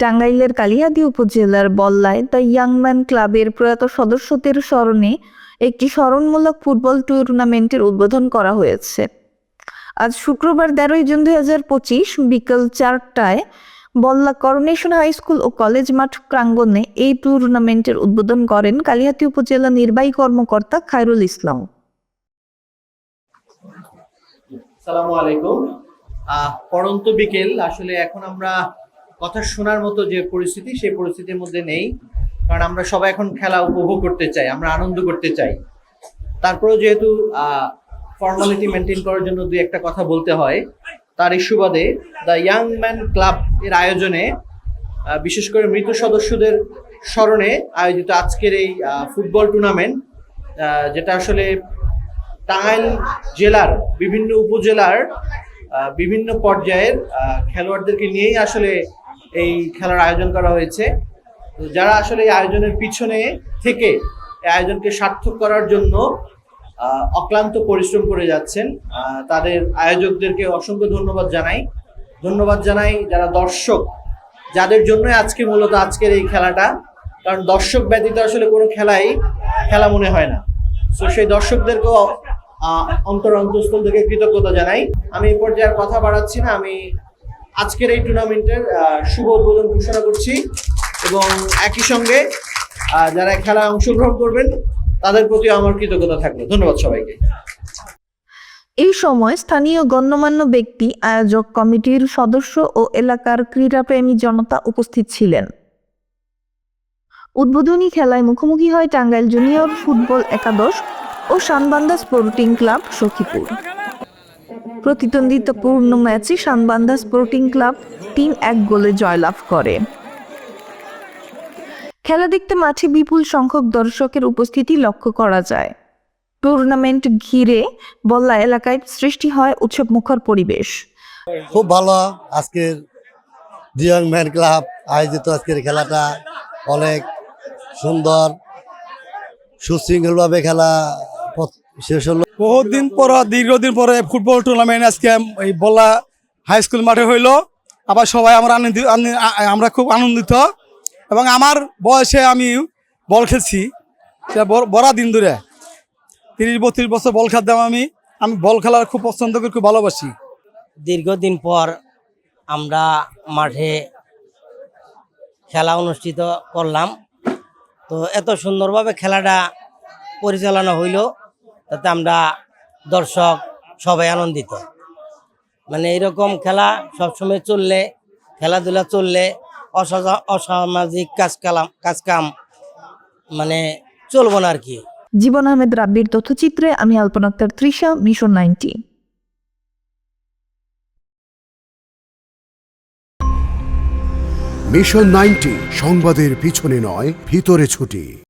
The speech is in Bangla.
টাঙ্গাইলের কালিহাদী উপজেলার বল্লায় দ্য ইয়াংম্যান ক্লাবের প্রয়াত সদস্যদের স্মরণে একটি স্মরণমূলক ফুটবল টুর্নামেন্টের উদ্বোধন করা হয়েছে। আজ শুক্রবার তেরোই জুন দুই হাজার পঁচিশ বিকেল চারটায় বল্লা করোনেশন হাই স্কুল ও কলেজ মাঠ প্রাঙ্গণে এই টুর্নামেন্টের উদ্বোধন করেন কালিহাতী উপজেলা নির্বাহী কর্মকর্তা খায়রুল ইসলাম। সালামু আলাইকুম। আহ, পড়ন্ত বিকেল আসলে এখন আমরা কথা শোনার মতো যে পরিস্থিতি, সেই পরিস্থিতির মধ্যে নেই। কারণ আমরা সবাই এখন খেলা উপভোগ করতে চাই, আমরা আনন্দ করতে চাই। তারপরেও যেহেতু ফর্মালিটি মেনটেন করার জন্য দুই একটা কথা বলতে হয়, তার এই দ্য ইয়াং ম্যান ক্লাব এর আয়োজনে বিশেষ করে মৃত সদস্যদের স্মরণে আয়োজিত আজকের এই ফুটবল টুর্নামেন্ট যেটা আসলে টাঙ্গাইল জেলার বিভিন্ন উপজেলার বিভিন্ন পর্যায়ের খেলোয়াড়দেরকে নিয়েই আসলে এই খেলার আয়োজন করা হয়েছে। তো যারা আসলে এই আয়োজনের পিছনে থেকে এই আয়োজনকে সার্থক করার জন্য অক্লান্ত পরিশ্রম করে যাচ্ছেন তাদের আয়োজকদেরকে অসংখ্য ধন্যবাদ জানাই। ধন্যবাদ জানাই যারা দর্শক, যাদের জন্য আজকে মূলত আজকের এই খেলাটা, কারণ দর্শক ব্যতীত আসলে কোনো খেলাই, খেলা মনে হয় না। তো সেই দর্শকদেরকেও অন্তর অন্তঃস্থল থেকে কৃতজ্ঞতা জানাই। আমি এই পর্যায়ে আর কথা বাড়াচ্ছি না, আমি আজকের এই টুর্নামেন্টের শুভ উদ্বোধন ঘোষণা করছি এবং একই সঙ্গে যারা খেলায় অংশগ্রহণ করবেন, তাদের প্রতি আমার কৃতজ্ঞতা থাকবে ধন্যবাদ সবাইকে। এই সময় স্থানীয় গণ্যমান্য ব্যক্তি, আয়োজক কমিটির সদস্য ও এলাকার ক্রীড়াপ্রেমী জনতা উপস্থিত ছিলেন। উদ্বোধনী খেলায় মুখোমুখি হয় টাঙ্গাইল জুনিয়র ফুটবল একাদশ ও শানবান্দা স্পোর্টিং ক্লাব সখীপুর। প্রতিদ্বন্দ্বিতাপূর্ণ ম্যাচে শানবান্দা স্পোর্টিং ক্লাব তিন এক গোলে জয়লাভ করে। খেলা দেখতে মাঠে বিপুল সংখ্যক দর্শকের উপস্থিতি লক্ষ্য করা যায়। টুর্নামেন্ট ঘিরে বল্লা এলাকায় সৃষ্টি হয় উৎসব মুখর পরিবেশ। খুব ভালো আজকের জিয়ং ম্যান ক্লাব আয়োজিত আজকের খেলাটা। অনেক সুন্দর, সুশৃঙ্খলভাবে খেলা শেষ হলো বহুদিন পর দীর্ঘদিন পরে ফুটবল টুর্নামেন্ট আজকে এই বলা হাই স্কুল মাঠে হইল। আবার সবাই আমরা আনন্দিত আনি- আমরা খুব আনন্দিত। এবং আমার বয়সে আমি বল খেলছি। সে বড়- বড় দিন ধরে। তিরিশ বত্রিশ বছর বল খেলতাম আমি। আমি বল খেলার খুব পছন্দ করি খুব ভালোবাসি। দীর্ঘদিন পর আমরা মাঠে খেলা অনুষ্ঠিত করলাম। তো এত সুন্দরভাবে খেলাটা পরিচালনা হইল। তাতে আমরা দর্শক সবাই আনন্দিত। মানে এরকম খেলা সবসময় চললে খেলাধুলা চললে অসা- অসামাজিক কাজ কালাম কাজ কাম মানে চলবো না আর কি জীবন আহমেদ রাব্বির তথ্যচিত্রে আমি Alpona Akter Trisha mission ninety. Mission ninety সংবাদের পিছনে নয় ভিতরে ছুটি।